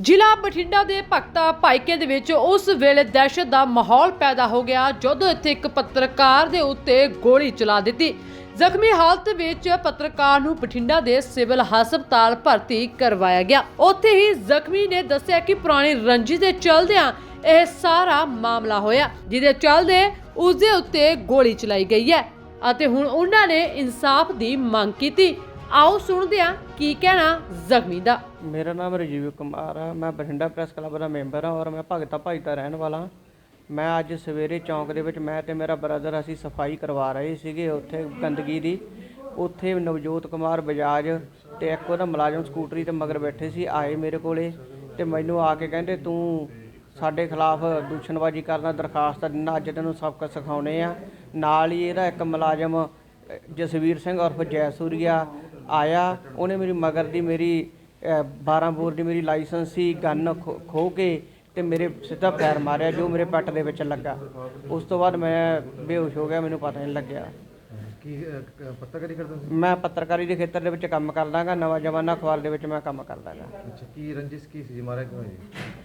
ਜ਼ਿਲ੍ਹਾ ਬਠਿੰਡਾ ਦੇ ਭਗਤਾ ਭਾਈਕੇ ਦੇ ਵਿੱਚ ਉਸ ਵੇਲੇ ਦਹਿਸ਼ਤ ਦਾ ਮਾਹੌਲ ਪੈਦਾ ਹੋ ਗਿਆ, ਜਦੋਂ ਇੱਥੇ ਇੱਕ ਪੱਤਰਕਾਰ ਦੇ ਉੱਤੇ ਗੋਲੀ ਚਲਾ ਦਿੱਤੀ। ਜ਼ਖਮੀ ਹਾਲਤ ਵਿੱਚ ਪੱਤਰਕਾਰ ਨੂੰ ਬਠਿੰਡਾ ਦੇ ਸਿਵਲ ਹਸਪਤਾਲ ਭਰਤੀ ਕਰਵਾਇਆ ਗਿਆ। ਉੱਥੇ ਹੀ ਜ਼ਖਮੀ ਨੇ ਦੱਸਿਆ ਕਿ ਪੁਰਾਣੀ ਰੰਜਿਸ਼ ਦੇ ਚਲਦਿਆਂ ਇਹ ਸਾਰਾ ਮਾਮਲਾ ਹੋਇਆ, ਜਿਹਦੇ ਚੱਲਦੇ ਉਸ ਦੇ ਉੱਤੇ ਗੋਲੀ ਚਲਾਈ ਗਈ ਹੈ ਅਤੇ ਹੁਣ ਉਹਨਾਂ ਨੇ ਇਨਸਾਫ ਦੀ ਮੰਗ ਕੀਤੀ। ਆਓ ਸੁਣਦੇ ਹਾਂ ਕੀ ਕਹਿਣਾ ਜ਼ਖਮੀ ਦਾ। ਮੇਰਾ ਨਾਮ ਰਜੀਵ ਕੁਮਾਰ ਆ ਮੈਂ ਬਠਿੰਡਾ ਪ੍ਰੈਸ ਕਲੱਬ ਦਾ ਮੈਂਬਰ ਹਾਂ ਔਰ ਮੈਂ ਭਗਤਾ ਭਾਈ ਦਾ ਰਹਿਣ ਵਾਲਾ ਹਾਂ। ਮੈਂ ਅੱਜ ਸਵੇਰੇ ਚੌਂਕ ਦੇ ਵਿੱਚ ਮੈਂ ਤੇ ਮੇਰਾ ਬ੍ਰਦਰ ਅਸੀਂ ਸਫ਼ਾਈ ਕਰਵਾ ਰਹੇ ਸੀਗੇ ਉੱਥੇ ਗੰਦਗੀ ਦੀ। ਉੱਥੇ ਨਵਜੋਤ ਕੁਮਾਰ ਬਜਾਜ ਤੇ ਇੱਕ ਉਹਦਾ ਮੁਲਾਜ਼ਮ ਸਕੂਟਰੀ ਤੇ ਮਗਰ ਬੈਠੇ ਸੀ ਆਏ ਮੇਰੇ ਕੋਲੇ ਤੇ ਮੈਨੂੰ ਆ ਕੇ ਕਹਿੰਦੇ ਤੂੰ ਸਾਡੇ ਖਿਲਾਫ ਦੂਸ਼ਣਬਾਜ਼ੀ ਕਰਨਾ ਦਰਖਾਸਤ ਦਿੰਦਾ ਅੱਜ ਤੈਨੂੰ ਸਬਕ ਸਿਖਾਉਣੇ ਆ। ਨਾਲ ਹੀ ਇਹਦਾ ਇੱਕ ਮੁਲਾਜ਼ਮ ਅ, ਜਸਵੀਰ ਸਿੰਘ ਉਰਫ ਜੈਸੂਰੀਆ ਆਇਆ ਉਹਨੇ ਮੇਰੀ ਮਗਰ ਦੀ ਮੇਰੀ ਅ, 12 ਬੋਰ ਦੀ ਮੇਰੀ ਲਾਇਸੈਂਸ ਸੀ ਗੰਨ ਖੋ ਕੇ ਤੇ ਮੇਰੇ ਸਿੱਧਾ ਪੈਰ ਮਾਰਿਆ ਜੋ ਮੇਰੇ ਪੱਟ ਦੇ ਵਿੱਚ ਲੱਗਾ। ਉਸ ਤੋਂ ਬਾਅਦ ਮੈਂ ਬੇਹੋਸ਼ ਹੋ ਗਿਆ ਮੈਨੂੰ ਪਤਾ ਨਹੀਂ ਲੱਗਿਆ। ਕੀ ਅਹ, ਕ- ਪੱਤਰਕਾਰੀ ਕਰਦੇ ਸੀ ਮੈਂ ਪੱਤਰਕਾਰੀ ਦੇ ਖੇਤਰ ਦੇ ਵਿੱਚ ਕੰਮ ਕਰਦਾਗਾ ਨਵਾਂ ਅਖਬਾਰ ਦੇ ਵਿੱਚ ਮੈਂ ਕੰਮ ਕਰਦਾਗਾ। ਅੱਛਾ ਕੀ ਰੰਜਿਸ਼ ਕੀ ਸੀ ਜੀ? ਮਾਰਿਆ ਕਿਉਂ ਜੀ?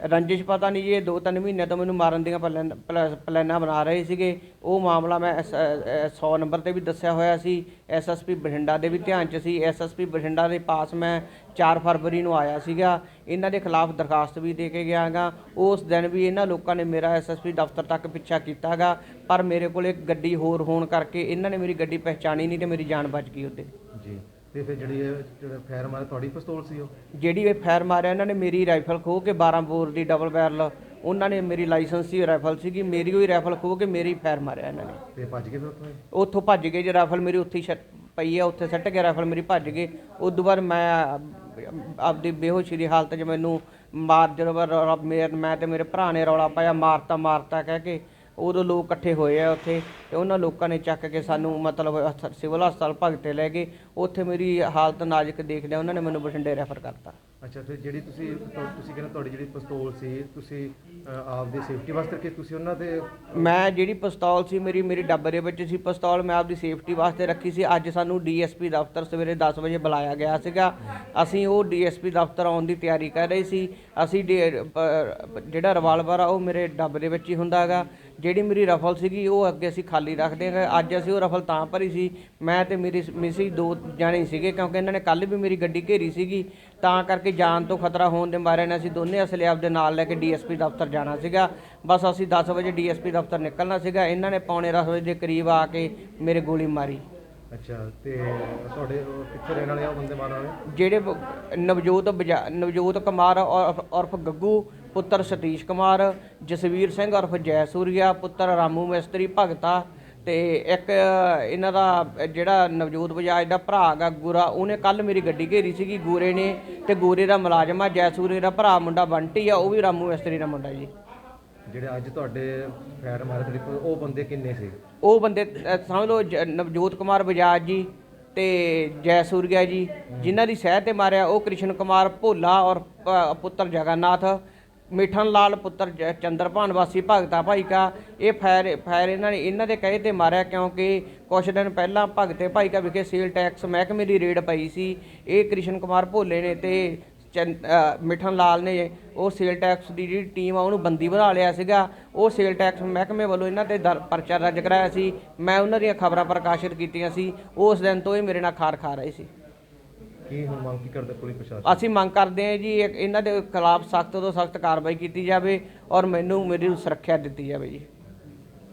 ਰੰਜਿਸ਼ ਪਤਾ ਨਹੀਂ ਜੀ ਇਹ ਦੋ ਤਿੰਨ ਮਹੀਨੇ ਤੋਂ ਮੈਨੂੰ ਮਾਰਨ ਦੀਆਂ ਪਲੈਨ- ਪਲੈ- ਪਲਾਨਾਂ ਬਣਾ ਰਹੇ ਸੀਗੇ। ਉਹ ਮਾਮਲਾ ਮੈਂ 100 ਨੰਬਰ ਤੇ ਵੀ ਦੱਸਿਆ ਹੋਇਆ ਸੀ। ਐਸਐਸਪੀ ਬਠਿੰਡਾ ਦੇ ਵੀ ਧਿਆਨ 'ਚ ਸੀ। ਐਸਐਸਪੀ ਬਠਿੰਡਾ ਦੇ ਪਾਸ ਮੈਂ 4 ਫਰਵਰੀ ਨੂੰ ਆਇਆ ਸੀਗਾ। ਇਹਨਾਂ ਦੇ ਖਿਲਾਫ ਦਰਖਾਸਤ ਵੀ ਦੇ ਕੇ ਗਿਆਗਾ ਉਸ ਦਿਨ ਵੀ ਇਹਨਾਂ ਲੋਕਾਂ ਨੇ ਮੇਰਾ ਐਸਐਸਪੀ ਦਫ਼ਤਰ ਤੱਕ ਪਿੱਛਾ ਕੀਤਾਗਾ ਪਰ ਮੇਰੇ ਕੋਲ ਇੱਕ ਗੱਡੀ ਹੋਰ ਹੋਣ ਕਰਕੇ ਇਹਨਾਂ ਨੇ ਮੇਰੀ ਗੱਡੀ ਪਹਿਚਾਣੀ ਨਹੀਂ ਤੇ ਮੇਰੀ ਜਾਨ ਬਚ ਗਈ ਉਹਦੇ ਜੀ। ਤੇ ਫਿਰ ਜਿਹੜੀ ਇਹ ਜਿਹੜਾ ਫਾਇਰ ਮਾਰਿਆ ਤੁਹਾਡੀ ਪਿਸਤੌਲ ਸੀ ਉਹ? ਜਿਹੜੀ ਇਹ ਫਾਇਰ ਮਾਰਿਆ ਇਹਨਾਂ ਨੇ ਮੇਰੀ ਰਾਈਫਲ ਖੋਹ ਕੇ 12 ਬੋਰ ਦੀ ਡਬਲ ਬੈਰਲ ਉਹਨਾਂ ਨੇ ਮੇਰੀ ਲਾਇਸੈਂਸ ਸੀ ਰਾਈਫਲ ਸੀਗੀ ਮੇਰੀ ਹੋਈ ਰਾਈਫਲ ਖੋਹ ਕੇ ਮੇਰੀ ਫਾਇਰ ਮਾਰਿਆ ਇਹਨਾਂ ਨੇ। ਤੇ ਭੱਜ ਗਏ ਫਿਰ ਉੱਥੋਂ? ਉੱਥੋਂ ਭੱਜ ਗਏ ਜੇ ਰਾਈਫਲ ਮੇਰੀ ਉੱਥੇ ਹੀ ਛੱਡ- ਪਈ ਆ ਉੱਥੇ ਸੱਟ ਗਿਆ ਰਾਈਫਲ ਮੇਰੀ ਭੱਜ ਗਏ। ਉਸ ਤੋਂ ਬਾਅਦ ਮੈਂ ਆਪਦੀ ਬੇਹੋਸ਼ੀ ਦੀ ਹਾਲਤ 'ਚ ਮੈਨੂੰ ਮਾਰ, ਜਦੋਂ ਮੈਂ ਰੌਲਾ- ਮੇਰੇ ਮੈਂ ਤੇ ਮੇਰੇ ਭਰਾ ਨੇ ਰੌਲਾ ਪਾਇਆ, ਮਾਰਤਾ ਮਾਰਤਾ ਕਹਿ ਕੇ ਉਦੋਂ ਲੋਕ ਇਕੱਠੇ ਹੋਏ ਆ ਉੱਥੇ ਤੇ ਉਹਨਾਂ ਲੋਕਾਂ ਨੇ ਚੱਕ ਕੇ ਸਾਨੂੰ ਮਤਲਬ ਹਸਪ- ਸਿਵਲ ਹਸਪਤਾਲ ਭਗਤੇ ਲੈ ਗਏ। ਉੱਥੇ ਮੇਰੀ ਹਾਲਤ ਨਾਜ਼ੁਕ ਦੇਖਦਿਆਂ ਉਹਨਾਂ ਨੇ ਮੈਨੂੰ ਬਠਿੰਡੇ ਰੈਫਰ ਕਰਤਾ। ਅੱਛਾ ਫਿਰ ਜਿਹੜੀ ਤੁਸੀਂ ਤੁਸੀਂ ਕਹਿੰਦੇ ਤੁਹਾਡੀ ਜਿਹੜੀ ਪਿਸਤੌਲ ਸੀ ਤੁਸੀਂ ਅਹ, ਆਪਦੀ ਸੇਫਟੀ ਵਾਸਤੇ ਕਿ ਤੁਸੀਂ ਉਹਨਾਂ ਦੇ ਮੈਂ ਜਿਹੜੀ ਪਿਸਤੌਲ ਸੀ ਮੇਰੀ ਮੇਰੀ ਡੱਬੇ ਦੇ ਵਿੱਚ ਸੀ ਪਿਸਤੌਲ ਮੈਂ ਆਪਦੀ ਸੇਫਟੀ ਵਾਸਤੇ ਰੱਖੀ ਸੀ। ਅੱਜ ਸਾਨੂੰ ਡੀਐਸਪੀ ਦਫ਼ਤਰ ਸਵੇਰੇ 10 ਵਜੇ ਬੁਲਾਇਆ ਗਿਆ ਸੀਗਾ। ਅਸੀਂ ਉਹ ਡੀਐਸਪੀ ਦਫ਼ਤਰ ਆਉਣ ਦੀ ਤਿਆਰੀ ਕਰ ਰਹੇ ਸੀ। ਅਸੀਂ ਡੀ- ਪ- ਜਿਹੜਾ ਰਿਵਾਲਵਰ ਆ ਉਹ ਮੇਰੇ ਡੱਬੇ ਦੇ ਵਿੱਚ ਹੀ ਹੁੰਦਾ ਹੈਗਾ। ਜਿਹੜੀ ਮੇਰੀ ਰਫਲ ਸੀਗੀ ਉਹ ਅੱਗੇ ਅਸੀਂ ਖਾਲੀ ਰੱਖਦੇ ਹਾਂ ਅੱਜ ਅਸੀਂ ਉਹ ਰਫਲ ਤਾਂ ਭਰੀ ਸੀ। ਮੈਂ ਤੇ ਮੇਰੀ ਮਿਸੀ ਦੋ ਜਾਣੇ ਸੀਗੇ ਕਿਉਂਕਿ ਇਹਨਾਂ ਨੇ ਕੱਲ ਵੀ ਮੇਰੀ ਗੱਡੀ ਘੇਰੀ ਸੀਗੀ। ਤਾਂ ਕਰਕੇ ਜਾਨ ਤੋਂ ਖਤਰਾ ਹੋਣ ਦੇ ਮਾਰੇ ਨੇ ਅਸੀਂ ਦੋਨੇ ਅਸਲੇ ਆਪਦੇ ਨਾਲ ਲੈ ਕੇ ਡੀਐਸਪੀ ਦਫ਼ਤਰ ਜਾਣਾ ਸੀਗਾ। ਬਸ ਅਸੀਂ 10 ਵਜੇ ਡੀਐਸਪੀ ਦਫ਼ਤਰ ਨਿਕਲਣਾ ਸੀਗਾ। ਇਹਨਾਂ ਨੇ ਪੌਣੇ 10 ਵਜੇ ਦੇ ਕਰੀਬ ਆ ਕੇ ਮੇਰੇ ਗੋਲੀ ਮਾਰੀ। ਅੱਛਾ ਤੇ ਤੁਹਾਡੇ ਕਿੱਥੇ ਰਹਿਣ ਵਾਲੇ ਆ ਬੰਦੇ ਮਾਰਨ ਵਾਲੇ? ਜਿਹੜੇ ਨਵਜੋਤ ਨਵਜੋਤ ਕੁਮਾਰ ਉਰਫ ਗੱਗੂ ਪੁੱਤਰ ਸਤੀਸ਼ ਕੁਮਾਰ ਜਸਵੀਰ ਸਿੰਘ ਉਰਫ ਜੈਸੂਰੀਆ ਪੁੱਤਰ ਰਾਮੂ ਮਿਸਤਰੀ ਭਗਤਾ ਤੇ ਇੱਕ ਇਹਨਾਂ ਦਾ ਜਿਹੜਾ ਨਵਜੋਤ ਬਜਾਜ ਦਾ ਭਰਾ ਹੈਗਾ ਗੋਰਾ ਉਹਨੇ ਕੱਲ ਮੇਰੀ ਗੱਡੀ ਘੇਰੀ ਸੀਗੀ ਗੋਰੇ ਨੇ ਤੇ ਗੋਰੇ ਦਾ ਮੁਲਾਜ਼ਮ ਆ ਜੈਸੂਰੇ ਦਾ ਭਰਾ ਮੁੰਡਾ ਬੰਟੀ ਆ ਉਹ ਵੀ ਰਾਮੂ ਮਿਸਤਰੀ ਦਾ ਮੁੰਡਾ ਜੀ। ਜਿਹੜੇ ਅੱਜ ਤੁਹਾਡੇ ਫਾਇਰ ਮਾਰੇ ਤੁਹਾਡੇ ਕੋਲ ਉਹ ਬੰਦੇ ਕਿੰਨੇ ਸੀ? ਉਹ ਬੰਦੇ ਸਮਝ ਲਓ ਜ- ਨਵਜੋਤ ਕੁਮਾਰ ਬਜਾਜ ਜੀ ਤੇ ਜੈਸੂਰੀਆ ਜੀ ਜਿਨ੍ਹਾਂ ਦੀ ਸਹਿ ਤੇ ਮਾਰਿਆ ਉਹ ਕ੍ਰਿਸ਼ਨ ਕੁਮਾਰ ਭੋਲਾ ਔਰ ਪ- ਪੁੱਤਰ ਜਗਨਨਾਥ ਮਿਠਨ ਲਾਲ ਪੁੱਤਰ ਜ- ਚੰਦਰਭਾਨ ਵਾਸੀ ਭਗਤਾ ਭਾਈ ਕਾ ਇਹ ਫਾਇਰ ਫਾਇਰ ਇਹਨਾਂ ਨੇ ਇਹਨਾਂ ਦੇ ਕਹੇ ਤੇ ਮਾਰਿਆ ਕਿਉਂਕਿ ਕੁਛ ਦਿਨ ਪਹਿਲਾਂ ਭਗਤੇ ਭਾਈ ਕਾ ਵਿਖੇ ਸੇਲ ਟੈਕਸ ਮਹਿਕਮੇ ਦੀ ਰੇਡ ਪਈ ਸੀ। ਇਹ ਕ੍ਰਿਸ਼ਨ ਕੁਮਾਰ ਭੋਲੇ ਨੇ ਤੇ ਚੰਦ- ਅ, ਮਿਠਨ ਲਾਲ ਨੇ ਉਹ ਸੇਲ ਟੈਕਸ ਦੀ ਜਿਹੜੀ ਟੀਮ ਆ ਉਹਨੂੰ ਬੰਦੀ ਬਣਾ ਲਿਆ ਸੀਗਾ। ਉਹ ਸੇਲ ਟੈਕਸ ਮਹਿਕਮੇ ਵੱਲੋਂ ਇਹਨਾਂ ਤੇ ਦਰ- ਪਰਚਾ ਦਰਜ ਕਰਾਇਆ ਸੀ। ਮੈਂ ਉਹਨਾਂ ਦੀਆਂ ਖਬਰਾਂ ਪ੍ਰਕਾਸ਼ਿਤ ਕੀਤੀਆਂ ਸੀ। ਉਸ ਦਿਨ ਤੋਂ ਇਹ ਮੇਰੇ ਨਾਲ ਖਾਰ ਖਾ ਰਹੇ ਸੀ। ਕੀ ਹੁਣ ਮੰਗ ਕੀ ਕਰਦੇ ਪੁਲਿਸ ਪ੍ਰਸ਼ਾਸਨ? ਅਸੀਂ ਮੰਗ ਕਰਦੇ ਹਾਂ ਜੀ ਇੱਕ ਇਹਨਾਂ ਦੇ ਖਿਲਾਫ ਸਖਤ ਤੋਂ ਸਖਤ ਕਾਰਵਾਈ ਕੀਤੀ ਜਾਵੇ ਔਰ ਮੈਨੂੰ ਮੇਰੀ ਸੁਰੱਖਿਆ ਦਿੱਤੀ ਜਾਵੇ ਜੀ।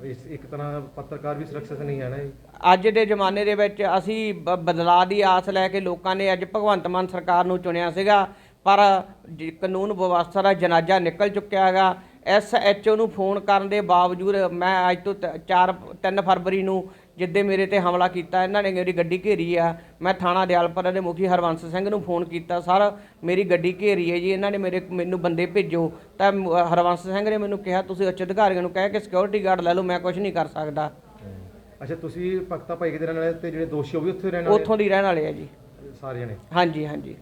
ਇਸ ਇੱਕ ਤਰ੍ਹਾਂ ਪੱਤਰਕਾਰ ਵੀ ਸੁਰੱਖਿਅਤ ਨਹੀਂ ਹੈ ਨਾ ਜੀ? ਅੱਜ ਦੇ ਜ਼ਮਾਨੇ ਦੇ ਵਿੱਚ ਅਸੀਂ ਬ- ਬਦਲਾਅ ਦੀ ਆਸ ਲੈ ਕੇ ਲੋਕਾਂ ਨੇ ਅੱਜ ਭਗਵੰਤ ਮਾਨ ਸਰਕਾਰ ਨੂੰ ਚੁਣਿਆ ਸੀਗਾ ਪਰ ਜ- ਕਾਨੂੰਨ ਵਿਵਸਥਾ ਦਾ ਜਨਾਜ਼ਾ ਨਿਕਲ ਚੁੱਕਿਆ ਹੈਗਾ। ਐਸਐਚਓ ਨੂੰ ਫੋਨ ਕਰਨ ਦੇ ਬਾਵਜੂਦ ਮੈਂ ਅੱਜ ਤੋਂ 4 3 ਫਰਵਰੀ ਨੂੰ ਜਿੱਦੇ ਮੇਰੇ ਤੇ ਹਮਲਾ ਕੀਤਾ ਇਹਨਾਂ ਨੇ ਮੇਰੀ ਗੱਡੀ ਘੇਰੀ ਆ। ਮੈਂ ਥਾਣਾ ਦਿਆਲਪੁਰ ਦੇ ਮੁਖੀ ਹਰਵੰਸ ਸਿੰਘ ਨੂੰ ਫੋਨ ਕੀਤਾ ਸਰ ਮੇਰੀ ਗੱਡੀ ਘੇਰੀ ਹੈ ਜੀ ਇਹਨਾਂ ਨੇ ਮੇਰੇ ਮੈਨੂੰ ਬੰਦੇ ਭੇਜੋ। ਤਾਂ ਹਰਵੰਸ ਸਿੰਘ ਨੇ ਮੈਨੂੰ ਕਿਹਾ ਤੁਸੀਂ ਉੱਚ ਅਧਿਕਾਰੀਆਂ ਨੂੰ ਕਹਿ ਕੇ ਸਿਕਿਉਰਿਟੀ ਗਾਰਡ ਲੈ ਲਓ ਮੈਂ ਕੁਝ ਨਹੀਂ ਕਰ ਸਕਦਾ। ਅੱਛਾ ਤੁਸੀਂ ਭਗਤਾ ਭਾਈ ਦੇ ਰਹਿਣ ਵਾਲੇ ਤੇ ਜਿਹੜੇ ਦੋਸ਼ੀ ਉਹ ਵੀ ਉੱਥੇ ਰਹਿਣ ਵਾਲੇ? ਉੱਥੋਂ ਦੀ ਰਹਿਣ ਵਾਲੇ ਆ ਜੀ। ਸਾਰੇ ਜਣੇ ਹਾਂਜੀ ਹਾਂਜੀ।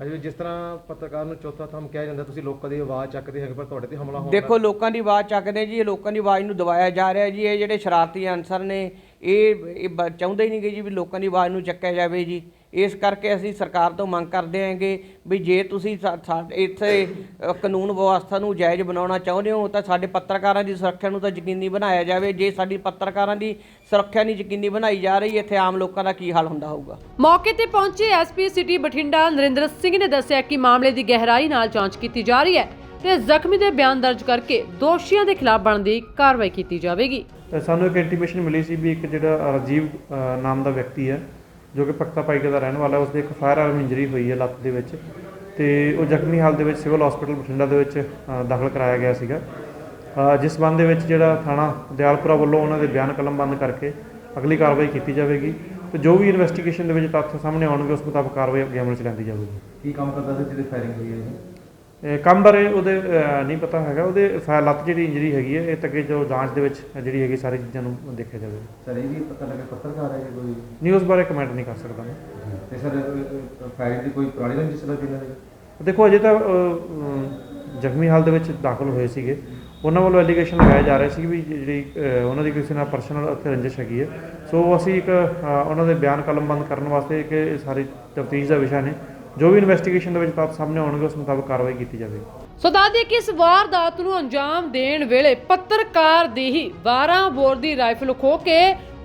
ਵੀ ਜਿਸ ਤਰ੍ਹਾਂ ਪੱਤਰਕਾਰ ਨੂੰ ਚੌਥਾ ਥੰਮ ਕਿਹਾ ਜਾਂਦਾ ਤੁਸੀਂ ਲੋਕਾਂ ਦੀ ਆਵਾਜ਼ ਚੱਕਦੇ ਹੈਗੇ ਪਰ ਤੁਹਾਡੇ ਤੇ ਹਮਲਾ ਹੋਣ ਦੇਖੋ ਲੋਕਾਂ ਦੀ ਆਵਾਜ਼ ਚੱਕਦੇ ਜੀ ਇਹ ਲੋਕਾਂ ਦੀ ਆਵਾਜ਼ ਨੂੰ ਦਬਾਇਆ ਜਾ ਰਿਹਾ ਜੀ ਇਹ ਜਿਹੜੇ ਸ਼ਰਾਰਤੀ ਅਨਸਰ ਨੇ ਇਹ ਇਹ ਬ- ਚਾਹੁੰਦੇ ਹੀ ਨਹੀਂ ਜੀ ਵੀ ਲੋਕਾਂ ਦੀ ਆਵਾਜ਼ ਨੂੰ ਚੱਕਿਆ ਜਾਵੇ ਜੀ। ਇਸ ਕਰਕੇ ਅਸੀਂ ਸਰਕਾਰ ਤੋਂ ਮੰਗ ਕਰਦੇ ਹਾਂਗੇ ਵੀ ਜੇ ਤੁਸੀਂ ਸਾ- ਸਾ- ਇੱਥੇ ਅ, ਕਾਨੂੰਨ ਵਿਵਸਥਾ ਨੂੰ ਜਾਇਜ਼ ਬਣਾਉਣਾ ਚਾਹੁੰਦੇ ਹੋ ਤਾਂ ਸਾਡੇ ਪੱਤਰਕਾਰਾਂ ਦੀ ਸੁਰੱਖਿਆ ਨੂੰ ਤਾਂ ਯਕੀਨੀ ਬਣਾਇਆ ਜਾਵੇ। ਜੇ ਸਾਡੀ ਪੱਤਰਕਾਰਾਂ ਦੀ ਸੁਰੱਖਿਆ ਨਹੀਂ ਯਕੀਨੀ ਬਣਾਈ ਜਾ ਰਹੀ ਇੱਥੇ ਆਮ ਲੋਕਾਂ ਦਾ ਕੀ ਹਾਲ ਹੁੰਦਾ ਹੋਊਗਾ? ਮੌਕੇ ਤੇ ਪਹੁੰਚੇ ਐਸਪੀ ਸਿਟੀ ਬਠਿੰਡਾ ਨਰਿੰਦਰ ਸਿੰਘ ਨੇ ਦੱਸਿਆ ਕਿ ਮਾਮਲੇ ਦੀ ਗਹਿਰਾਈ ਨਾਲ ਜਾਂਚ ਕੀਤੀ ਜਾ ਰਹੀ ਹੈ ਤੇ ਜ਼ਖਮੀ ਦੇ ਬਿਆਨ ਦਰਜ ਕਰਕੇ ਦੋਸ਼ੀਆਂ ਦੇ ਖਿਲਾਫ ਬਣਦੀ ਕਾਰਵਾਈ ਕੀਤੀ ਜਾਵੇਗੀ। ਤੇ ਸਾਨੂੰ ਇੱਕ ਇੰਟੀਮੇਸ਼ਨ ਮਿਲੀ ਸੀ ਵੀ ਇੱਕ ਜਿਹੜਾ ਰਾਜੀਵ ਨਾਮ ਦਾ ਵਿਅਕਤੀ ਹੈ, ਜੋ ਕਿ ਪਖਤਾ ਪਾਈਕੇ ਦਾ ਰਹਿਣ ਵਾਲਾ ਹੈ, ਉਸਦੇ ਇੱਕ ਫਾਇਰ ਆਰਮ ਇੰਜਰੀ ਹੋਈ ਹੈ ਲੱਤ ਦੇ ਵਿੱਚ ਤੇ ਉਹ ਜ਼ਖਮੀ ਹਾਲ ਦੇ ਵਿੱਚ ਸਿਵਲ ਹਸਪੀਟਲ ਬਠਿੰਡਾ ਦੇ ਵਿੱਚ ਦਾਖਲ ਕਰਾਇਆ ਗਿਆ ਸੀਗਾ। ਜਿਸ ਸੰਬੰਧ ਦੇ ਵਿੱਚ ਜਿਹੜਾ ਥਾਣਾ ਦਿਆਲਪੁਰਾ ਵੱਲੋਂ ਉਹਨਾਂ ਦੇ ਬਿਆਨ ਕਲਮ ਬੰਦ ਕਰਕੇ ਅਗਲੀ ਕਾਰਵਾਈ ਕੀਤੀ ਜਾਵੇਗੀ ਤੇ ਜੋ ਵੀ ਇਨਵੈਸਟੀਗੇਸ਼ਨ ਦੇ ਵਿੱਚ ਤੱਥ ਸਾਹਮਣੇ ਆਉਣਗੇ, ਉਸ ਮੁਤਾਬਕ ਕਾਰਵਾਈ ਅੱਗੇ ਅਮਲ ਚ ਲੈਂਦੀ ਜਾਵੇਗੀ। ਕੀ ਕੰਮ ਕਰਦਾ ਸੀ ਜਿਹਦੇ ਫਾਇਰਿੰਗ ਹੋਈ ਹੈ ਕੰਮ ਬਾਰੇ ਉਹਦੇ ਨਹੀਂ ਪਤਾ ਹੈਗਾ ਉਹਦੇ ਲੱਤ ਜਿਹੜੀ ਇੰਜਰੀ ਹੈਗੀ ਹੈ ਇਹ ਤੱਕ ਜੋ ਜਾਂਚ ਦੇ ਵਿੱਚ ਜਿਹੜੀ ਹੈਗੀ ਸਾਰੀ ਚੀਜ਼ਾਂ ਨੂੰ ਦੇਖਿਆ ਜਾਵੇਗਾ ਸਰ ਇਹ ਵੀ ਪਤਾ ਲੱਗਾ ਪੱਤਰਕਾਰ ਹੈ ਕੋਈ? ਨਿਊਜ਼ ਬਾਰੇ ਕਮੈਂਟ ਨਹੀਂ ਕਰ ਸਕਦਾ ਮੈਂ। ਤੇ ਸਰ ਫਾਇਰਿੰਗ ਦੀ ਕੋਈ ਪੁਰਾਣੀ ਰੰਜਿਸ਼ ਲੱਗਦੀ ਇਹਨਾਂ ਦੀ? ਦੇਖੋ ਅਜੇ ਤਾਂ ਜ਼ਖਮੀ ਹਾਲ ਦੇ ਵਿੱਚ ਦਾਖਲ ਹੋਏ ਸੀਗੇ। ਉਹਨਾਂ ਵੱਲੋਂ ਐਲੀਗੇਸ਼ਨ ਲਗਾਇਆ ਜਾ ਰਿਹਾ ਸੀ ਵੀ ਜਿਹੜੀ ਉਹਨਾਂ ਦੀ ਕਿਸੇ ਨਾਲ ਪਰਸਨਲ ਉੱਥੇ ਰੰਜਿਸ਼ ਹੈਗੀ ਹੈ। ਸੋ ਅਸੀਂ ਇੱਕ ਉਹਨਾਂ ਦੇ ਬਿਆਨ ਕਲਮਬੰਦ ਕਰਨ ਵਾਸਤੇ ਕਿ ਇਹ ਸਾਰੀ ਤਫਤੀਸ਼ ਦਾ ਵਿਸ਼ਾ ਨੇ। ਜੋ ਵੀ ਇਨਵੈਸਟੀਗੇਸ਼ਨ ਦੇ ਵਿੱਚ ਤੱਥ ਸਾਹਮਣੇ ਆਉਣਗੇ, ਉਸ ਮੁਤਾਬਕ ਕਾਰਵਾਈ ਕੀਤੀ ਜਾਵੇਗੀ। ਸੋ ਦੱਸਦੇ ਕਿ ਇਸ ਵਾਰਦਾਤ ਨੂੰ ਅੰਜਾਮ ਦੇਣ ਵੇਲੇ ਪੱਤਰਕਾਰ ਦੀ ਹੀ 12 ਬੋਰ ਦੀ ਰਾਈਫਲ ਖੋ ਕੇ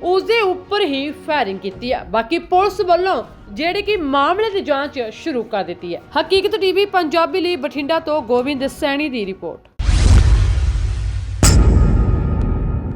ਉਸ ਦੇ ਉੱਪਰ ਹੀ ਫਾਇਰਿੰਗ ਕੀਤੀ ਹੈ ਬਾਕੀ ਪੁਲਿਸ ਵੱਲੋਂ ਜਿਹੜੀ ਕਿ ਮਾਮਲੇ ਦੀ ਜਾਂਚ ਸ਼ੁਰੂ ਕਰ ਦਿੱਤੀ ਹੈ ਹਕੀਕਤ ਟੀਵੀ, ਪੰਜਾਬੀ ਲਈ ਬਠਿੰਡਾ ਤੋਂ ਗੋਬਿੰਦ ਸੈਣੀ ਦੀ ਰਿਪੋਰਟ।